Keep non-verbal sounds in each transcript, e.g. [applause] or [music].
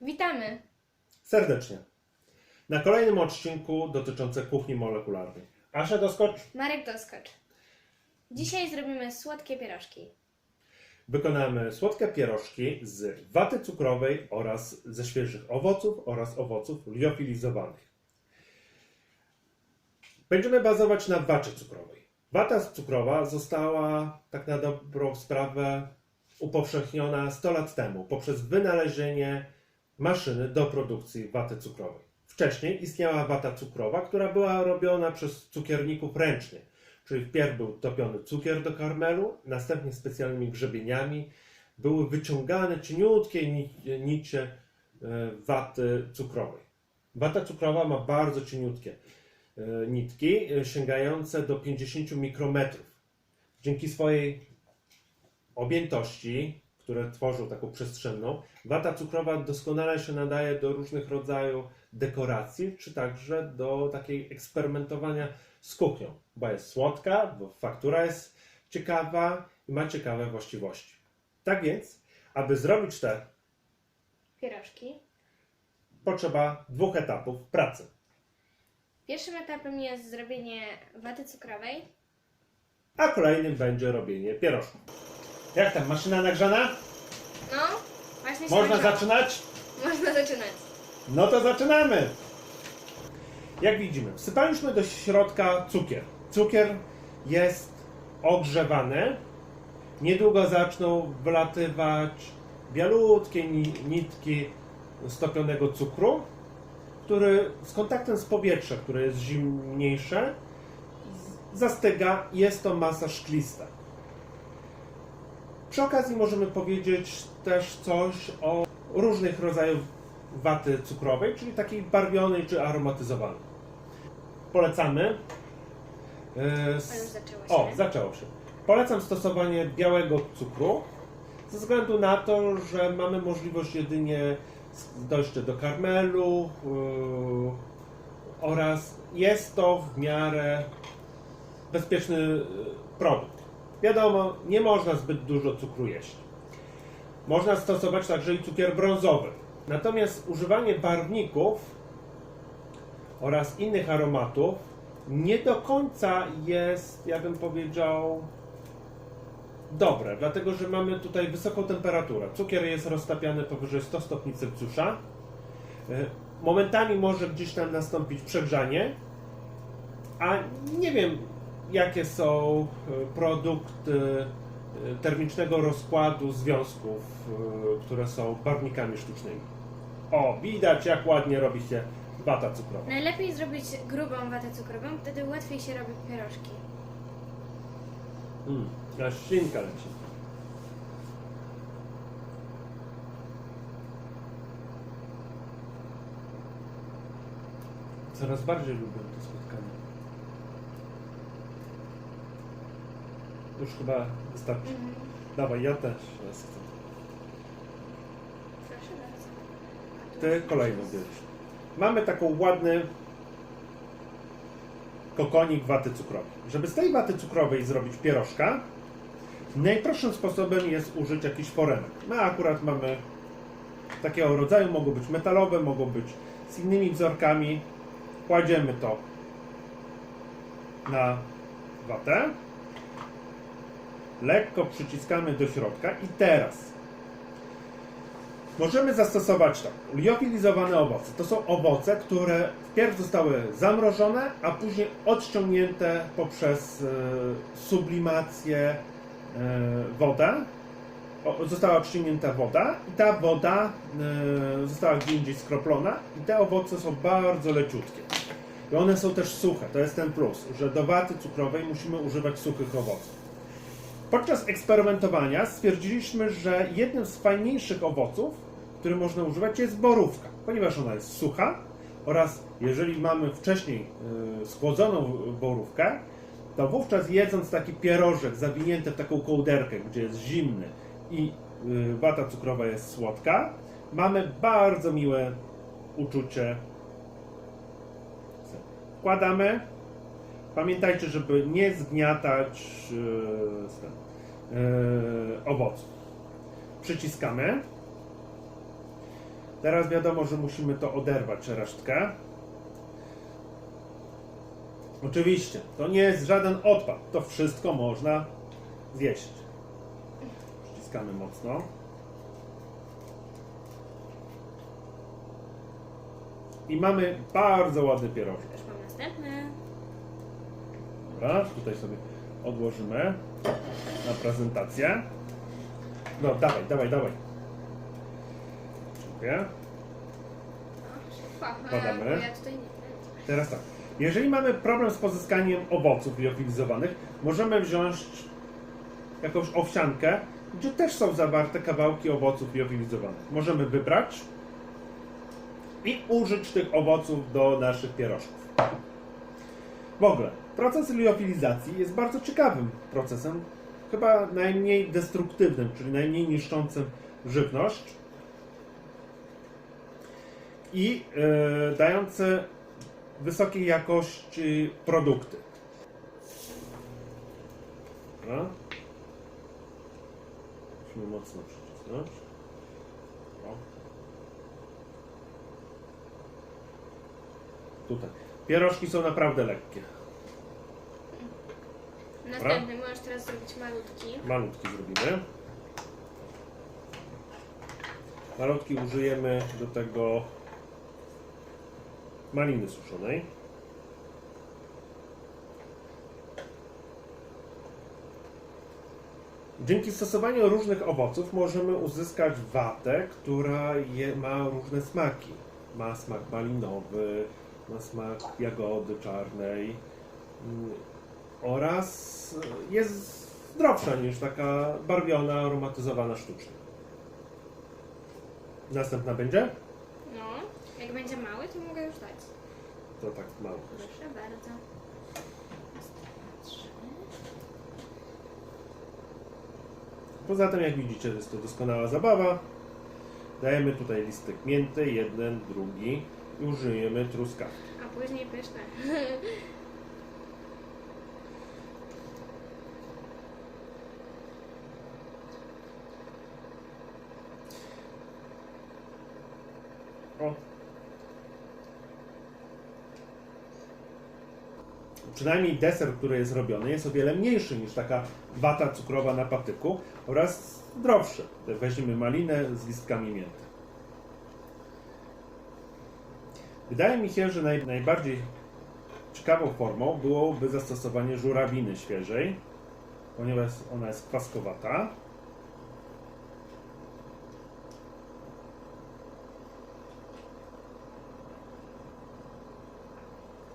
Witamy! Serdecznie. Na kolejnym odcinku dotyczącym kuchni molekularnej. Asia doskocz. Marek Doskocz. Dzisiaj zrobimy słodkie pierożki. Wykonamy słodkie pierożki z waty cukrowej oraz ze świeżych owoców oraz owoców liofilizowanych. Będziemy bazować na wacie cukrowej. Wata cukrowa została tak na dobrą sprawę upowszechniona 100 lat temu poprzez wynalezienie maszyny do produkcji waty cukrowej. Wcześniej istniała wata cukrowa, która była robiona przez cukierników ręcznie. Czyli wpierw był topiony cukier do karmelu, następnie specjalnymi grzebieniami były wyciągane cieniutkie ni- nicie e, waty cukrowej. Wata cukrowa ma bardzo cieniutkie e, nitki, e, sięgające do 50 mikrometrów. Dzięki swojej objętości, które tworzą taką przestrzenną, wata cukrowa doskonale się nadaje do różnych rodzajów dekoracji, czy także do takiej eksperymentowania z kuchnią, bo jest słodka, bo faktura jest ciekawa i ma ciekawe właściwości. Tak więc, aby zrobić te, Pierożki. potrzeba dwóch etapów pracy. Pierwszym etapem jest zrobienie waty cukrowej. A kolejnym będzie robienie pierożków. Jak tam, maszyna nagrzana? No, właśnie się Można nagrzała. zaczynać? Można zaczynać. No to zaczynamy! Jak widzimy, wsypaliśmy do środka cukier. Cukier jest ogrzewany. Niedługo zaczną wylatywać bialutkie ni- nitki stopionego cukru, który z kontaktem z powietrzem, które jest zimniejsze, zastyga i jest to masa szklista. Przy okazji możemy powiedzieć też coś o różnych rodzajach waty cukrowej, czyli takiej barwionej czy aromatyzowanej. Polecamy. e, A już s- zaczęło się. O, zaczęło się. Polecam stosowanie białego cukru ze względu na to, że mamy możliwość jedynie dojścia do karmelu yy, oraz jest to w miarę bezpieczny yy, produkt. Wiadomo, nie można zbyt dużo cukru jeść. Można stosować także i cukier brązowy. Natomiast używanie barwników oraz innych aromatów nie do końca jest, ja bym powiedział, dobre, dlatego że mamy tutaj wysoką temperaturę. Cukier jest roztapiany powyżej 100 stopni Celsjusza. Y, Momentami może gdzieś tam nastąpić przegrzanie, a nie wiem, jakie są y, produkty y, termicznego rozkładu związków, które są barwnikami sztucznymi. O, widać jak ładnie robi się wata cukrowa. Najlepiej zrobić grubą watę cukrową, wtedy łatwiej się robi pierożki. Mm, aż ślinka leci. Coraz bardziej lubię to spotkanie. Już chyba wystarczy. Mhm. Dawaj, ja też raz chcę. Proszę. Ty kolejną bierzesz. Mamy taką ładny kokonik waty cukrowej. Żeby z tej waty cukrowej zrobić pierożka, najprostszym sposobem jest użyć jakichś foremek. My akurat mamy takiego rodzaju, mogą być metalowe, mogą być z innymi wzorkami. Kładziemy to na watę. Lekko przyciskamy do środka i teraz Możemy zastosować tak, liofilizowane owoce. To są owoce, które wpierw zostały zamrożone, a później odciągnięte poprzez e, sublimację e, wodę. Została odciągnięta woda i ta woda e, została gdzie indziej skroplona i te owoce są bardzo leciutkie. I one są też suche, to jest ten plus, że do waty cukrowej musimy używać suchych owoców. Podczas eksperymentowania stwierdziliśmy, że jednym z fajniejszych owoców, który można używać, jest borówka, ponieważ ona jest sucha oraz jeżeli mamy wcześniej y, schłodzoną borówkę, to wówczas jedząc taki pierożek zawinięty w taką kołderkę, gdzie jest zimny i y, wata cukrowa jest słodka, mamy bardzo miłe uczucie. Wkładamy Pamiętajcie, żeby nie zgniatać yy, yy, owoców. Przyciskamy. Teraz wiadomo, że musimy to oderwać resztkę. Oczywiście, to nie jest żaden odpad. To wszystko można zjeść. Ściskamy mocno. I mamy bardzo ładny pierożek. Dobra, tutaj sobie odłożymy na prezentację. No, dawaj, dawaj, dawaj. Dziękuję. Podamy. ja tutaj nie Teraz tak. Jeżeli mamy problem z pozyskaniem owoców liofilizowanych, możemy wziąć jakąś owsiankę, gdzie też są zawarte kawałki owoców liofilizowanych. Możemy wybrać i użyć tych owoców do naszych pierożków. W ogóle, proces liofilizacji jest bardzo ciekawym procesem, chyba najmniej destruktywnym, czyli najmniej niszczącym żywność i e, dający wysokiej jakości produkty. Musimy mocno przycisnąć. O. Tutaj. Pierożki są naprawdę lekkie. Następny możesz teraz zrobić malutki. Malutki zrobimy. Malutki użyjemy do tego maliny suszonej. Dzięki stosowaniu różnych owoców możemy uzyskać watę, która je, ma różne smaki. Ma smak malinowy, ma smak jagody czarnej mm, oraz jest zdrowsza niż taka barwiona, aromatyzowana sztucznie. Następna będzie? No, jak będzie mały, to mogę już dać. To tak mało. Proszę bardzo. Poza tym, jak widzicie, jest to doskonała zabawa. Dajemy tutaj listek mięty, jeden, drugi użyjemy truskawki. A później pyszne. O. Przynajmniej deser, który jest robiony, jest o wiele mniejszy niż taka wata cukrowa na patyku oraz zdrowszy. Weźmiemy malinę z listkami mięty. Wydaje mi się, że naj, najbardziej ciekawą formą byłoby zastosowanie żurawiny świeżej, ponieważ ona jest kwaskowata.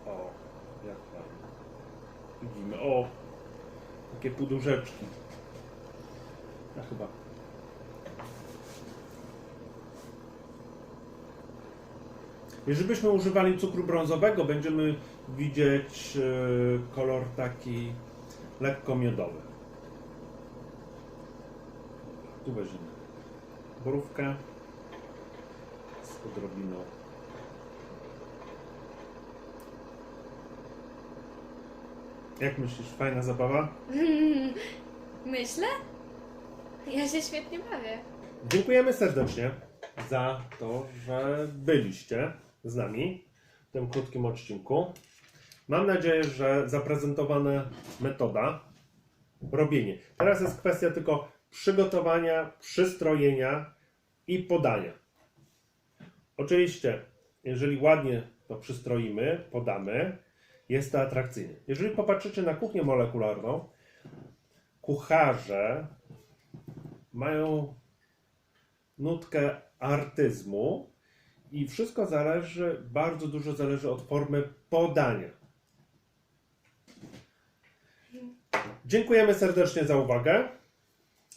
O, jak fajnie. Widzimy, o, takie pudurzeczki. Ja chyba. Jeżeli byśmy używali cukru brązowego, będziemy widzieć e, kolor taki lekko miodowy. Tu weźmiemy borówkę z odrobiną Jak myślisz, fajna zabawa? [laughs] Myślę? Ja się świetnie bawię. Dziękujemy serdecznie za to, że byliście z nami w tym krótkim odcinku. Mam nadzieję, że zaprezentowana metoda, robienie. Teraz jest kwestia tylko przygotowania, przystrojenia i podania. Oczywiście, jeżeli ładnie to przystroimy, podamy, jest to atrakcyjne. Jeżeli popatrzycie na kuchnię molekularną, kucharze mają nutkę artyzmu i wszystko zależy, bardzo dużo zależy od formy podania. Dziękujemy serdecznie za uwagę.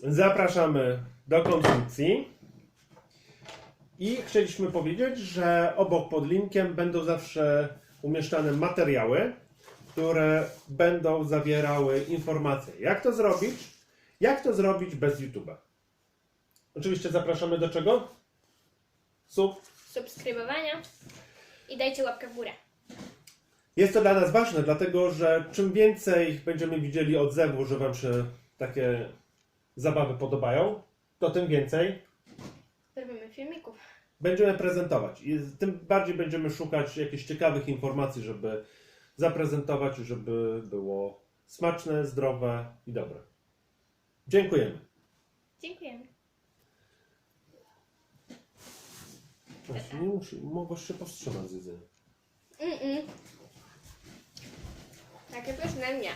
Zapraszamy do konsumpcji. I chcieliśmy powiedzieć, że obok pod linkiem będą zawsze umieszczane materiały, które będą zawierały informacje, jak to zrobić, jak to zrobić bez YouTube'a. Oczywiście zapraszamy do czego? Sub. Subskrybowania i dajcie łapkę w górę. Jest to dla nas ważne, dlatego że czym więcej będziemy widzieli odzewu, że Wam się takie zabawy podobają, to tym więcej Zrobimy filmików. będziemy prezentować. I tym bardziej będziemy szukać jakichś ciekawych informacji, żeby zaprezentować, żeby było smaczne, zdrowe i dobre. Dziękujemy. Dziękujemy. Właśnie, nie musi, mogłaś się powstrzymać z jedzenia. Mm-mm. Takie pyszne nie.